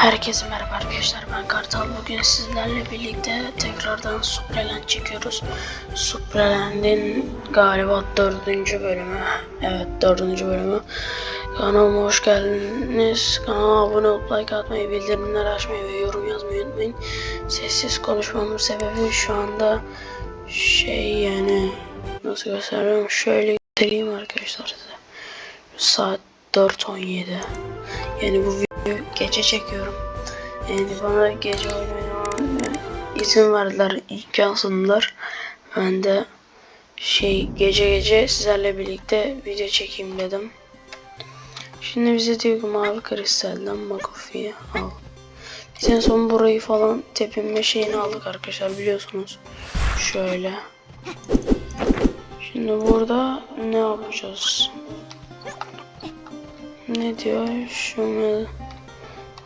Herkese merhaba arkadaşlar ben Kartal bugün sizlerle birlikte tekrardan Supraland çekiyoruz. Supraland'in galiba dördüncü bölümü. Evet dördüncü bölümü. Kanalıma hoş geldiniz. Kanala abone olup like atmayı, bildirimleri açmayı ve yorum yazmayı unutmayın. Sessiz konuşmamın sebebi şu anda şey yani nasıl gösteriyorum şöyle göstereyim arkadaşlar size. Saat 4.17 yani bu videoyu gece çekiyorum. Yani bana gece oynamama izin verdiler, imkan sundular. Ben de şey gece gece sizlerle birlikte video çekeyim dedim. Şimdi bize diyor ki mavi kristalden Makofi'yi al. Biz en son burayı falan tepinme şeyini aldık arkadaşlar biliyorsunuz. Şöyle. Şimdi burada ne yapacağız? Ne diyor? Şu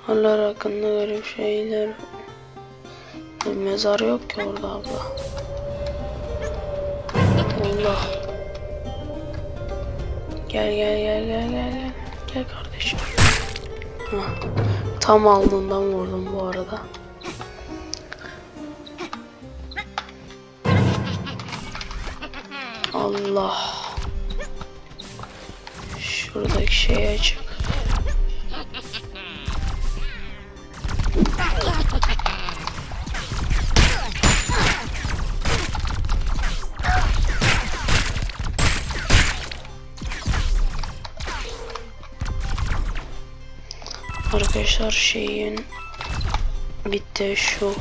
Allah hakkında garip şeyler. Mezar yok ki orada abla. Allah. Gel gel gel gel gel gel. Gel kardeşim. Tam alnından vurdum bu arada. Allah. Şuradaki şey açık. Arkadaşlar şeyin bitti şu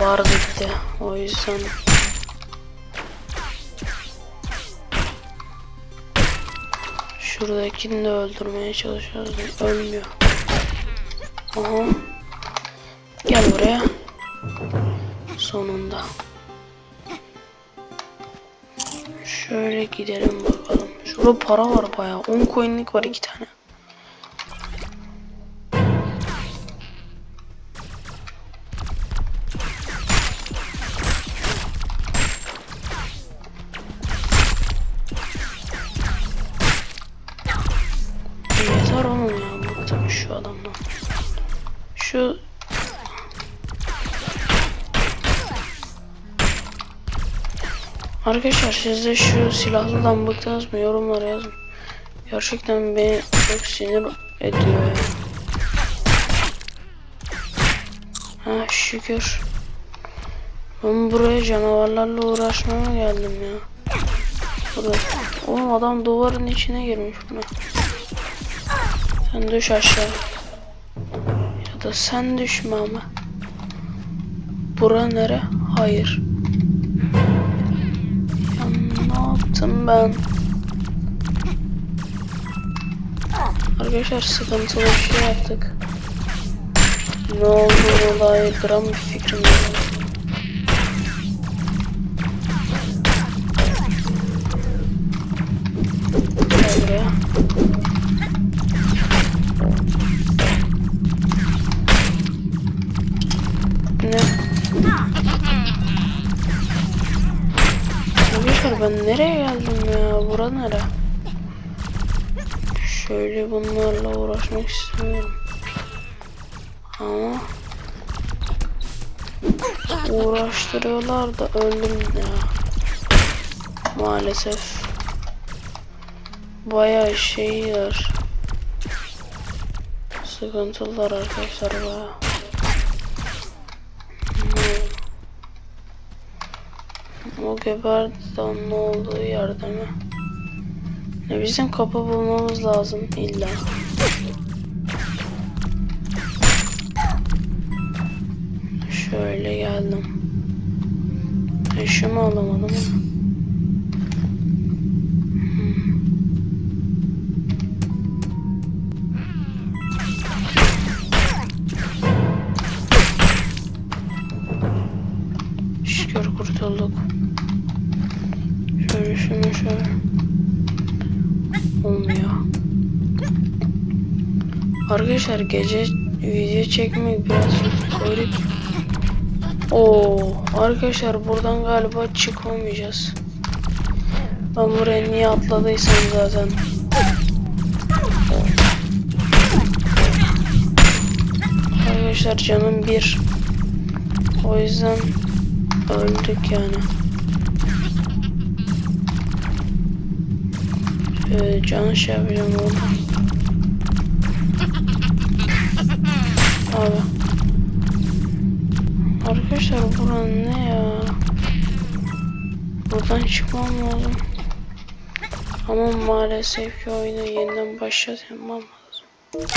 bar bitti o yüzden Şuradakini de öldürmeye çalışıyoruz. Ölmüyor. Aha. Gel buraya. Sonunda. Şöyle gidelim bakalım. Şurada para var bayağı. 10 coin'lik var iki tane. Arkadaşlar siz şu silahlıdan bıktınız mı yorumlara yazın. Gerçekten beni çok sinir ediyor. Ha şükür. Ben buraya canavarlarla uğraşmaya geldim ya. Burada. Oğlum adam duvarın içine girmiş buna. Sen düş aşağı. Ya da sen düşme ama. Bura nere? Hayır. Yaptım ben? Arkadaşlar sıkıntılı bir şey yaptık. Ne olduğunu dair gram bir fikrim yok. Ben nereye geldim ya? Bura nere? Şöyle bunlarla uğraşmak istemiyorum. Ama uğraştırıyorlar da öldüm ya. Maalesef. Bayağı şeyler. Sıkıntılar arkadaşlar bayağı. O geberdi de onun olduğu yerde mi? Bizim kapı bulmamız lazım illa. Şöyle geldim. Eşimi alamadım ama. Şükür kurtulduk. Şöyle şunu şöyle. Olmuyor. Arkadaşlar gece video çekmek biraz garip. Oo, arkadaşlar buradan galiba çıkamayacağız. Ben buraya niye atladıysam zaten. arkadaşlar canım bir. O yüzden öldük yani. Şöyle can şey yapacağım orada. Abi. Arkadaşlar buranın ne ya? Buradan çıkmam lazım. Ama maalesef ki oyunu yeniden başlatmam lazım.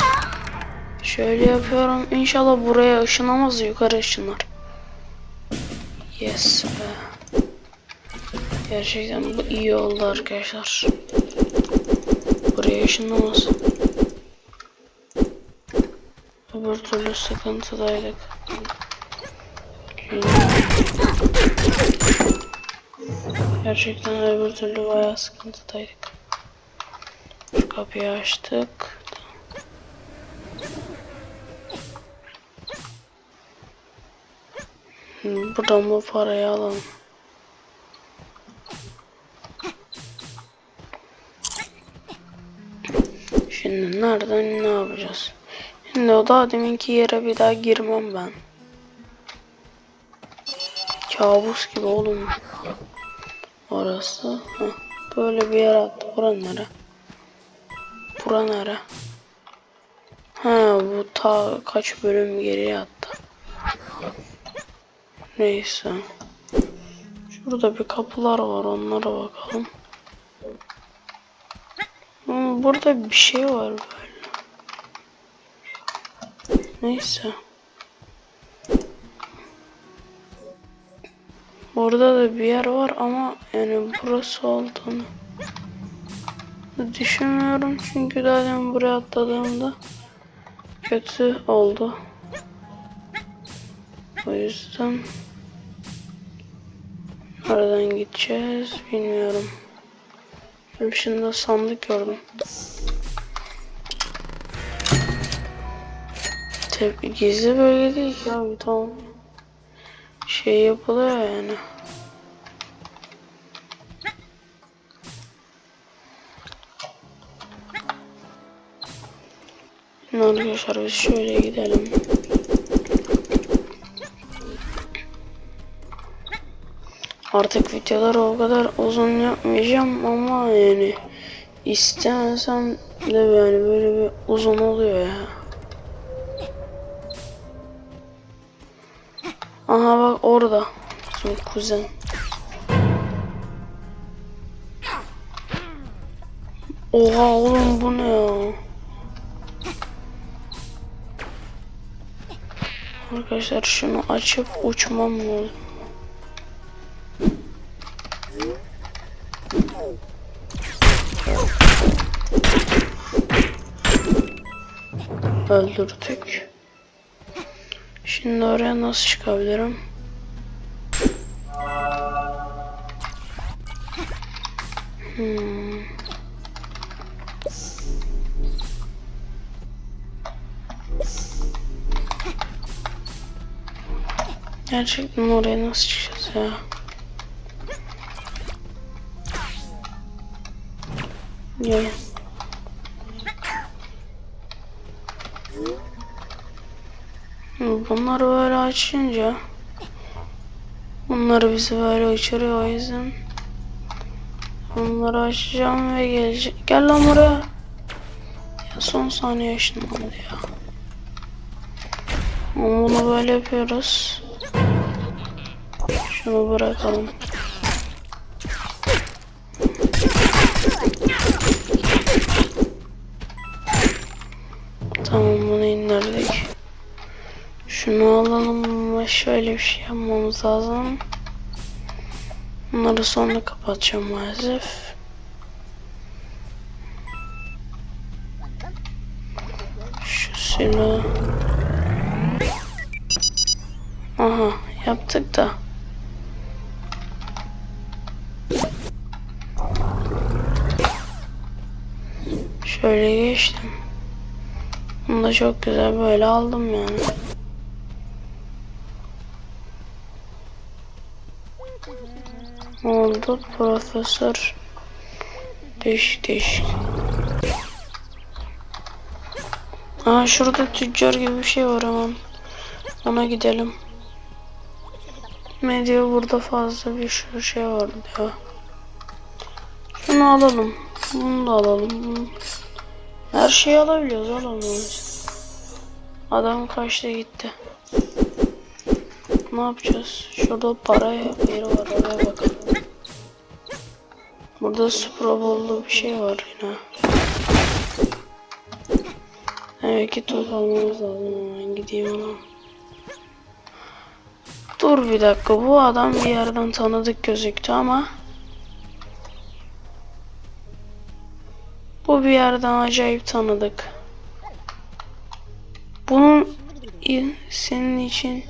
Şöyle yapıyorum. İnşallah buraya ışınamaz yukarı ışınlar. Yes. Gerçekten bu iyi oldu arkadaşlar. Buraya ışınlamaz. Öbür türlü sıkıntıdaydık. Gerçekten öbür türlü bayağı sıkıntıdaydık. Şu kapıyı açtık. Buradan bu parayı alalım. Şimdi nereden ne yapacağız? Şimdi o daha deminki yere bir daha girmem ben. Kabus gibi oğlum. Orası. Heh, böyle bir yer attı. Bura nere? Bura nere? Ha bu ta kaç bölüm geriye attı. Neyse. Şurada bir kapılar var onlara bakalım. Burada bir şey var böyle. Neyse. Burada da bir yer var ama yani burası olduğunu düşünmüyorum çünkü daha demin buraya atladığımda kötü oldu. O yüzden Nereden gideceğiz bilmiyorum. Şimdi sandık gördüm. Tabi gizli bölge değil ki abi tamam. Şey yapılıyor yani. Arkadaşlar biz şöyle gidelim. Artık videoları o kadar uzun yapmayacağım ama yani istemesem de yani böyle bir uzun oluyor ya. Aha bak orada. Bizim kuzen. Oha oğlum bu ne ya? Arkadaşlar şunu açıp uçmam lazım. Öldürdük. Şimdi oraya nasıl çıkabilirim? Hmm. Gerçekten oraya nasıl çıkacağız ya? Gel. Bunları böyle açınca Bunları bizi böyle uçuruyor o yüzden Bunları açacağım ve gelecek. Gel lan buraya. Ya son saniye ışınlandı ya. Ama bunu böyle yapıyoruz. Şunu bırakalım şunu alalım ve şöyle bir şey yapmamız lazım. Bunları sonra kapatacağım maalesef. Şu silah. Aha yaptık da. Şöyle geçtim. Bunu da çok güzel böyle aldım yani. Oldu profesör değişik değişik Aa şurada tüccar gibi bir şey var hemen Ona gidelim. Medya burada fazla bir sürü şey var diyor. Şunu alalım. Bunu da alalım. Her şeyi alabiliyoruz alalım. biz. Adam kaçtı gitti. Ne yapacağız? Şurada para yeri var oraya bakalım. Burada Super Bowl'lu bir şey var yine. Evet ki top almamız lazım. Hemen gideyim ona. Dur bir dakika bu adam bir yerden tanıdık gözüktü ama Bu bir yerden acayip tanıdık. Bunun senin için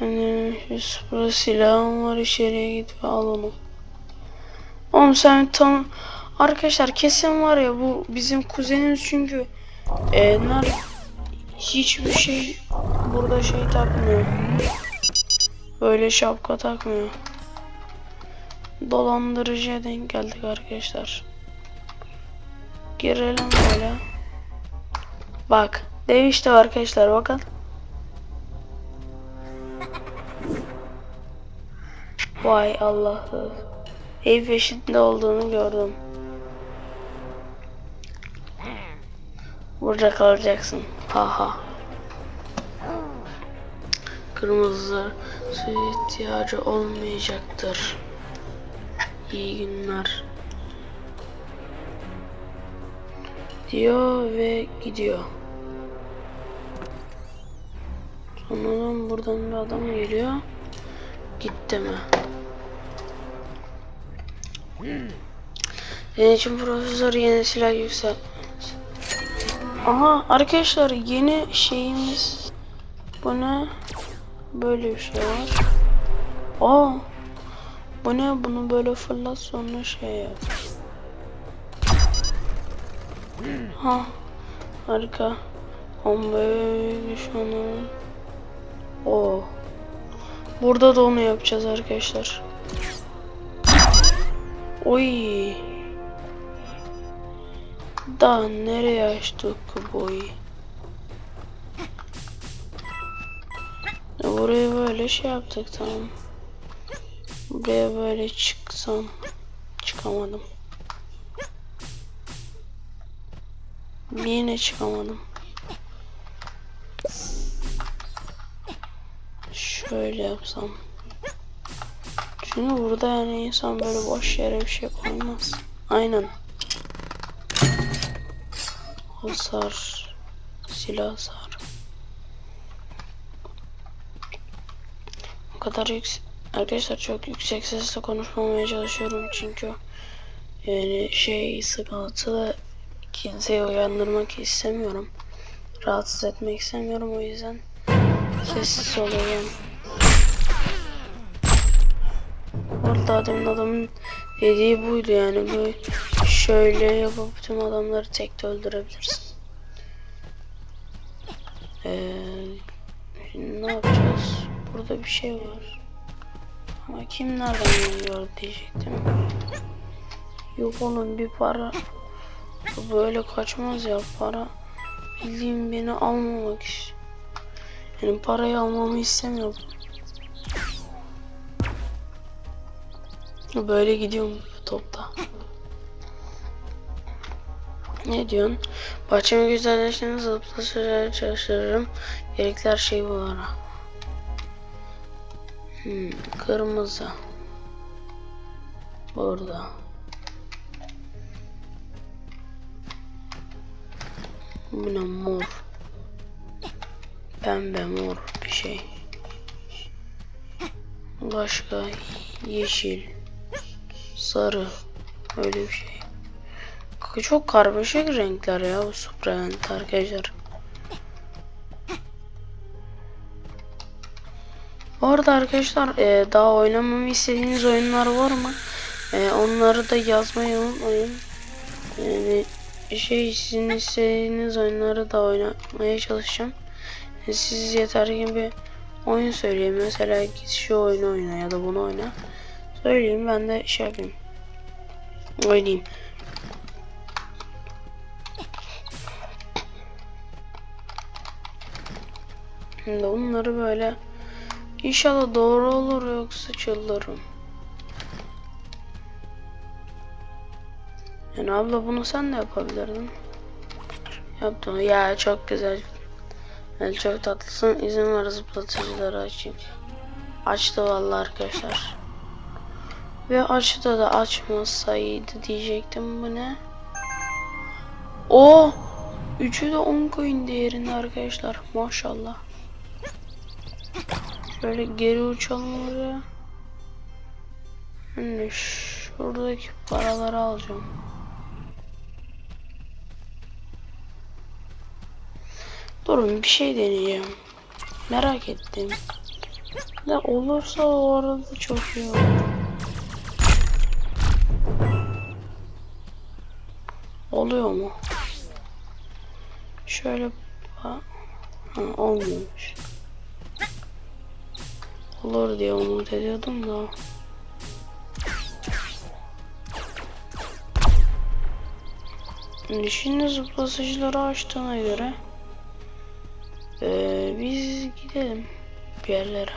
yani şu sıfır silahın var içeriye git ve al onu. Oğlum sen tam arkadaşlar kesin var ya bu bizim kuzenimiz çünkü e, hiçbir şey burada şey takmıyor. Böyle şapka takmıyor. Dolandırıcıya denk geldik arkadaşlar. Girelim böyle. Bak. Değişti arkadaşlar bakın. Vay Allah'ım. Ev peşinde olduğunu gördüm. Burada kalacaksın. Haha. Kırmızı su ihtiyacı olmayacaktır. İyi günler. diyor ve gidiyor. Sonradan buradan bir adam geliyor. Gitti mi? Senin için profesör yeni silah yüksel. Aha arkadaşlar yeni şeyimiz bu ne? Böyle bir şey var. Aa bu ne? Bunu böyle fırlat sonra şey yap. Ha harika. Bombayı düşmanı. O. Burada da onu yapacağız arkadaşlar. Oy. Daha nereye açtık boyu? Ya Buraya böyle şey yaptık tamam. Buraya böyle çıksam çıkamadım. Yine çıkamadım. Şöyle yapsam. Çünkü burada yani insan böyle boş yere bir şey koymaz. Aynen. Hasar. Silah hasar. O kadar yüksek. Arkadaşlar çok yüksek sesle konuşmamaya çalışıyorum çünkü yani şey sıkıntılı kimseyi uyandırmak istemiyorum. Rahatsız etmek istemiyorum o yüzden sessiz oluyorum. Orada adamın adamın dediği buydu yani böyle şöyle yapıp tüm adamları tekte öldürebilirsin. Ee, ne yapacağız? Burada bir şey var. Ama kim nereden geliyor diyecektim. Yok oğlum bir para böyle kaçmaz ya para bildiğim beni almamak iş. Yani parayı almamı istemiyor. Böyle gidiyorum topta. Ne diyorsun? Bahçemi güzelleştiğini zıplaşarak çalıştırırım. Gerekli her şey bu ara. Hmm, kırmızı. Burada. Bu ne mor. Pembe mor bir şey. Başka yeşil. Sarı. Öyle bir şey. Çok karmaşık renkler ya bu Supralent arkadaşlar. Orada arkadaşlar e, daha oynamamı istediğiniz oyunlar var mı? E, onları da yazmayı unutmayın. Yani şey sizin istediğiniz oyunları da oynamaya çalışacağım. E, siz yeter ki bir oyun söyleyin. Mesela git şu oyunu oyna ya da bunu oyna. Söyleyeyim ben de şey yapayım. Oynayayım. Şimdi bunları böyle İnşallah doğru olur yoksa çıldırırım. Yani abla bunu sen de yapabilirdin. Yaptın. Ya çok güzel. Yani çok tatlısın. İzin ver zıplatıcıları açayım. Açtı vallahi arkadaşlar. Ve açtı da açmasaydı diyecektim bu ne? O Üçü de 10 coin değerinde arkadaşlar. Maşallah. Şöyle geri uçalım oraya. Şimdi şuradaki paraları alacağım. Durun bir şey deneyeceğim. Merak ettim. Ne olursa o arada çok iyi olur. Oluyor mu? Şöyle ha, olmuyormuş. Olur diye umut ediyordum da. Şimdi zıplasıcıları açtığına göre ee, biz gidelim bir yerlere.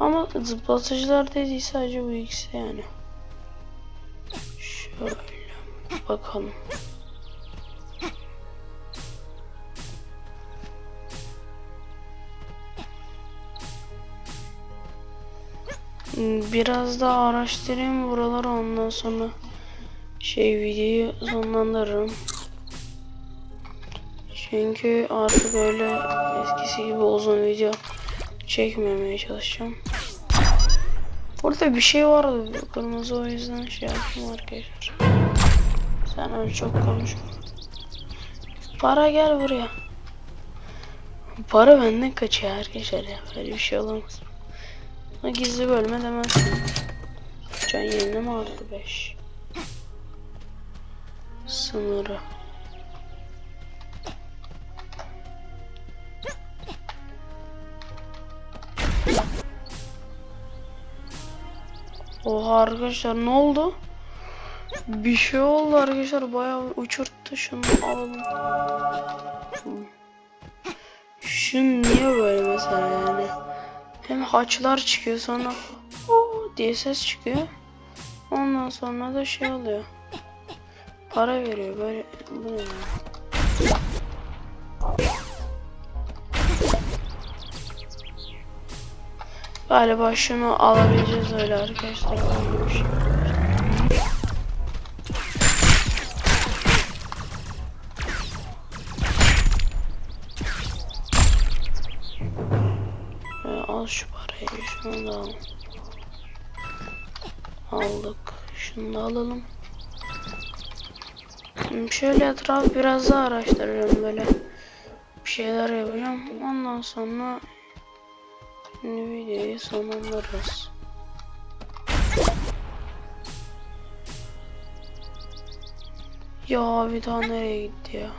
Ama zıplatıcılar dediği sadece bu ikisi yani. Şöyle bakalım. Biraz daha araştırayım buraları ondan sonra şey videoyu sonlandırırım. Çünkü artık öyle eskisi gibi uzun video çekmemeye çalışacağım. Burada bir şey vardı kırmızı o yüzden şey yaptım arkadaşlar. Sen öyle çok konuşma. Para gel buraya. Para benden kaçıyor arkadaşlar ya. Böyle bir şey olamaz. Buna gizli bölme demezsin. Can yerine mi artı 5? Sınırı. Oha arkadaşlar ne oldu? Bir şey oldu arkadaşlar bayağı uçurttu şunu alalım. Şu niye böyle mesela yani? Hem haçlar çıkıyor sonra o diye ses çıkıyor. Ondan sonra da şey oluyor. Para veriyor böyle bu ne? Galiba şunu alabileceğiz öyle arkadaşlar. Böyle bir şey. Şunu da alalım. Şimdi şöyle etrafı biraz daha araştıracağım böyle. Bir şeyler yapacağım. Ondan sonra şimdi videoyu sonlandırırız. Ya bir daha nereye gitti ya?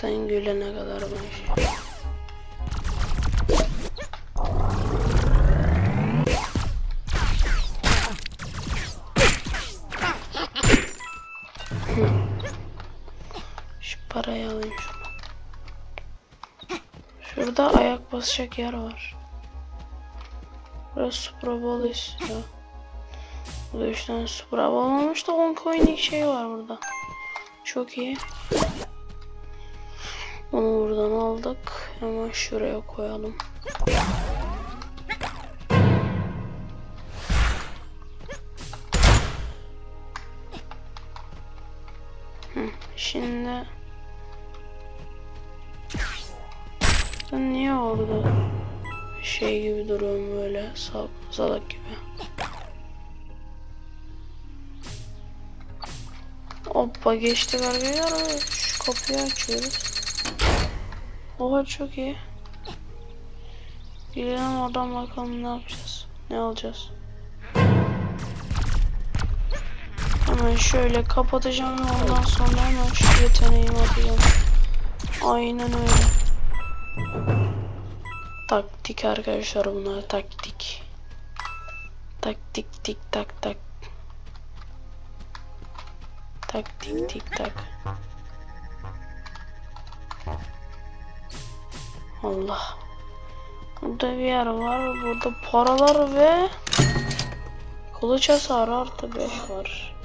Sen gülene kadar ben şey. Şu parayı alayım şunu. Şurada ayak basacak yer var. Burası Supra Bowl istiyor. Burada 3 tane Supra Bowl olmuş da 10 coin'lik şey var burada. Çok iyi. Onu buradan aldık. Hemen şuraya koyalım. Şimdi ben niye orada şey gibi duruyorum böyle sal salak gibi. Hoppa geçtik arkadaşlar. Şu kapıyı açıyoruz. Oha çok iyi. Gidelim oradan bakalım ne yapacağız. Ne alacağız. Hemen şöyle kapatacağım ondan sonra hemen şu yeteneğimi atacağım. Aynen öyle. Taktik arkadaşlar bunlar taktik. Taktik tik tak tak. tak tik tik tak. Allah. Burada bir yer var. Burada paralar ve kılıç hasarı artı 5 var.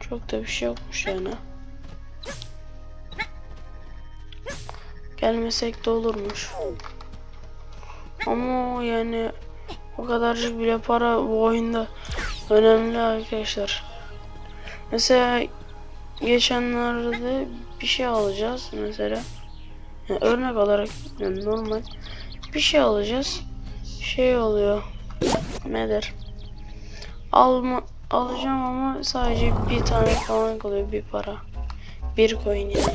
Çok da bir şey yokmuş yani. Gelmesek de olurmuş. Ama yani o kadarcık bile para bu oyunda önemli arkadaşlar. Mesela geçenlerde bir şey alacağız mesela. Yani örnek olarak yani normal bir şey alacağız. Şey oluyor. Nedir? Alma alacağım ama sadece bir tane falan kalıyor bir para. Bir coin yani.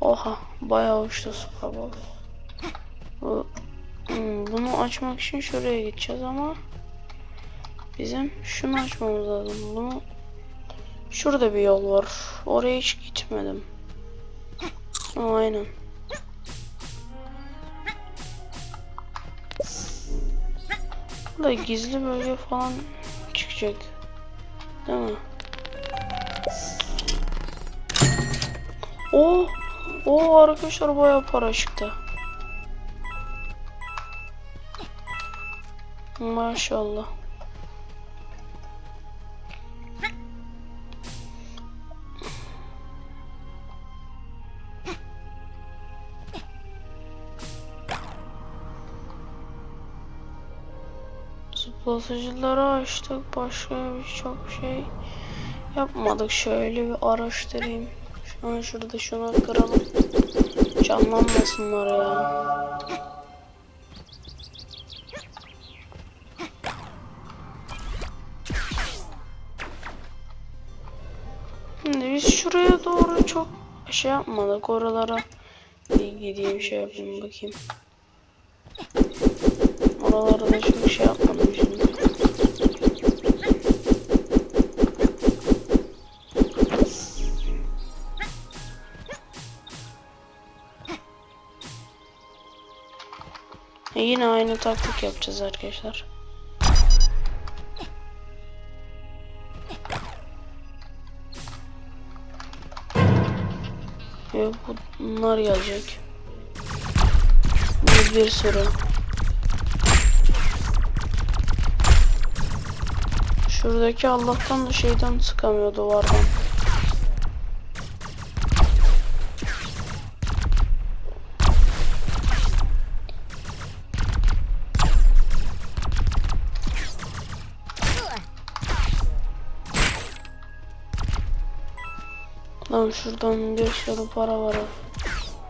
Oha bayağı uçtu Super Bowl. Bu, hmm, bunu açmak için şuraya gideceğiz ama bizim şunu açmamız lazım. Bunu şurada bir yol var. Oraya hiç gitmedim. Aa, aynen. Burada gizli bölge falan çıkacak. Değil mi? Oo, oo arkadaşlar bayağı para çıktı. Maşallah. Zıplatıcıları açtık. Başka birçok şey yapmadık. Şöyle bir araştırayım. Şu an şurada şunu kıralım. Canlanmasınlar ya. Şimdi biz şuraya doğru çok şey yapmadık. Oralara bir gideyim şey yapayım bakayım. Oralarda da çok şey yapmadım E yine aynı taktik yapacağız arkadaşlar. Yok bunlar gelecek. Bir, bir sürü. Şuradaki Allah'tan da şeyden sıkamıyor duvardan. Şuradan bir sürü para var.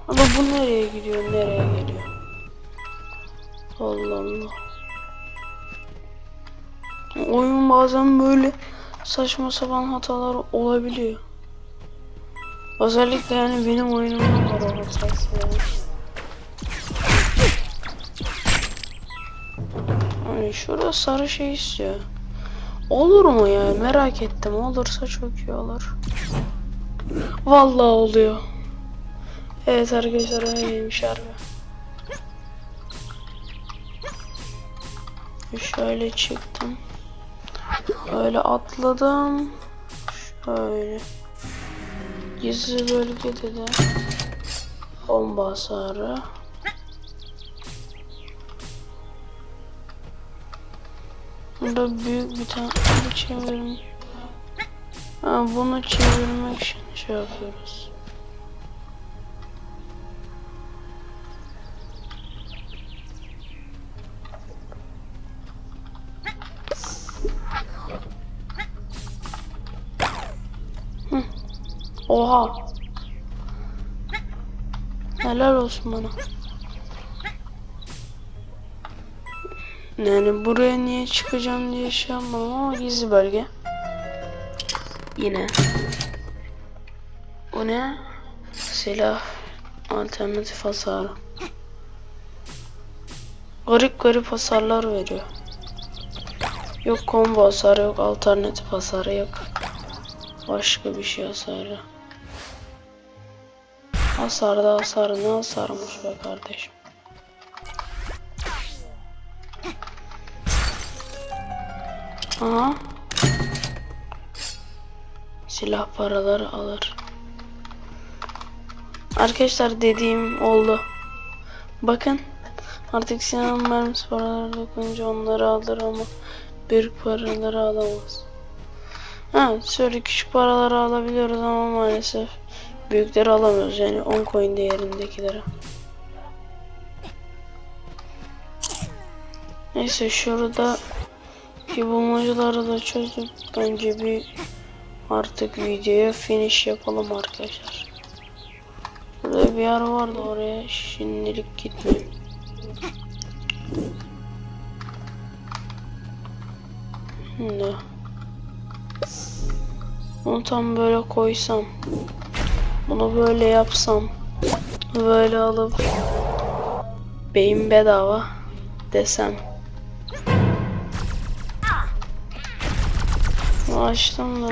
Ama bu nereye gidiyor, nereye geliyor? Allah Allah. Oyun bazen böyle saçma sapan hatalar olabiliyor. Özellikle yani benim oyunumda var o hatası yani. Hani şurada sarı şey istiyor. Olur mu ya? Merak ettim. Olursa çok iyi olur. Vallahi oluyor. Evet arkadaşlar öyleymiş harbi. Şöyle çıktım. Böyle atladım. Şöyle. Gizli bölgede de bomba hasarı. Burada büyük bir tane çevirim. Ha, bunu çevirmek için şey yapıyoruz. Hı. Oha. Helal olsun bana. Yani buraya niye çıkacağım diye şey yapmadım ama gizli bölge. Yine. Ne? Silah. Alternatif hasar. Garip garip hasarlar veriyor. Yok combo hasarı yok alternatif hasarı yok. Başka bir şey hasarı. Hasarda hasar ne hasarmış be kardeşim. Aha. silah paraları alır. Arkadaşlar dediğim oldu. Bakın artık silah mermisi paraları dokununca onları alır ama büyük paraları alamaz. Ha şöyle küçük paraları alabiliyoruz ama maalesef büyükleri alamıyoruz yani 10 coin değerindekileri. Neyse şurada ki bulmacaları da çözdük. Bence bir artık videoya finish yapalım arkadaşlar. Burada bir yer vardı oraya şimdilik gitmeyeyim. Şimdi. Bunu tam böyle koysam bunu böyle yapsam böyle alıp beyin bedava desem. Açtım da.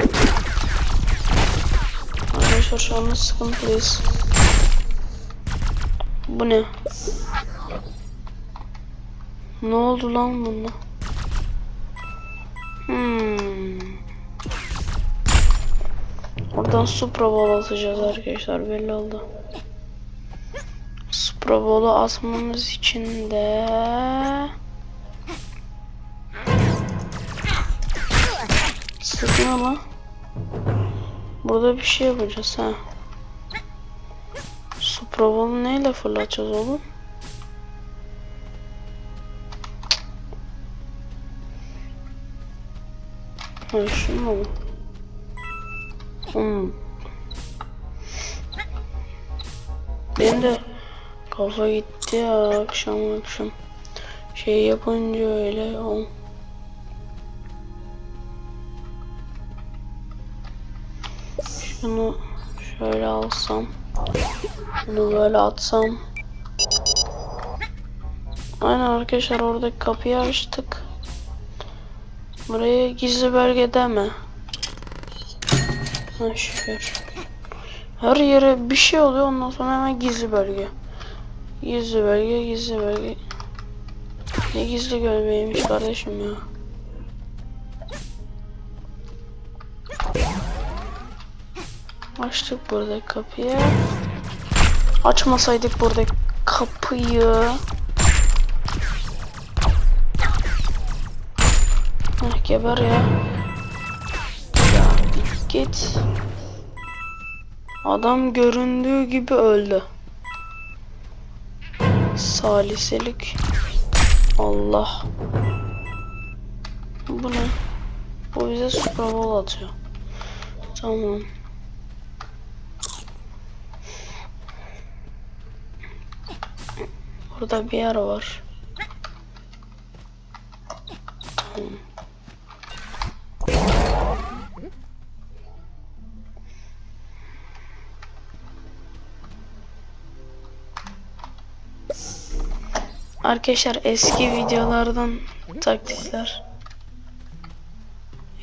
Arkadaşlar şu anda sıkıntılıyız Bu ne? Ne oldu lan bunda? Hmm. Oradan Supra Ball atacağız arkadaşlar belli oldu. Supra Ball'u atmamız için de Sıkma lan. Burada bir şey yapacağız ha. Ball'u neyle fırlatacağız oğlum? Ha şunu mu? Hmm. Benim de kafa gitti ya akşam akşam. Şey yapınca öyle ol. Şunu şöyle alsam. Bunu böyle atsam. Aynen arkadaşlar oradaki kapıyı açtık. Buraya gizli bölge deme. Ha şükür. Her yere bir şey oluyor ondan sonra hemen gizli bölge. Gizli bölge, gizli bölge. Ne gizli bölgeymiş kardeşim ya. Açtık burada kapıyı. Açmasaydık burada kapıyı. Heh, geber ya. Ya git. Adam göründüğü gibi öldü. Saliselik. Allah. Bu ne? Bu bize Super Bowl atıyor. Tamam. Burada bir yer var. Arkadaşlar eski videolardan taktikler.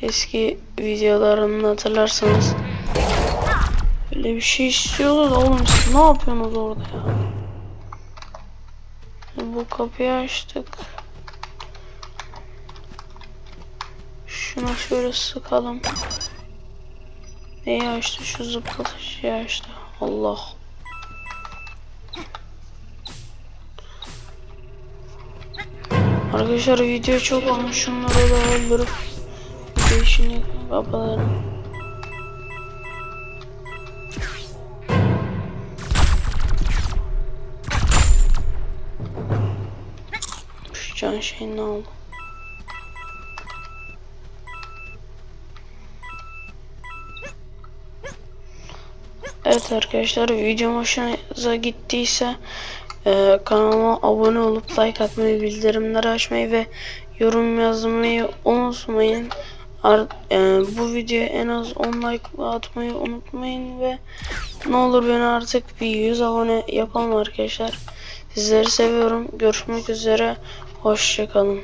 Eski videolarımı hatırlarsanız böyle bir şey istiyordu oğlum siz ne yapıyorsunuz orada ya? Bu kapıyı açtık. Şuna şöyle sıkalım. Neyi açtı? Şu zıplatıcıyı açtı. Allah. Arkadaşlar video çok olmuş. Şunları da öldürüp video işini kapatalım. Şu can şeyini ne oldu? Evet arkadaşlar videom hoşunuza gittiyse e, kanalıma abone olup like atmayı, bildirimleri açmayı ve yorum yazmayı unutmayın. Ar e, bu videoya en az 10 like atmayı unutmayın ve ne olur beni artık bir 100 abone yapalım arkadaşlar. Sizleri seviyorum. Görüşmek üzere. Hoşçakalın.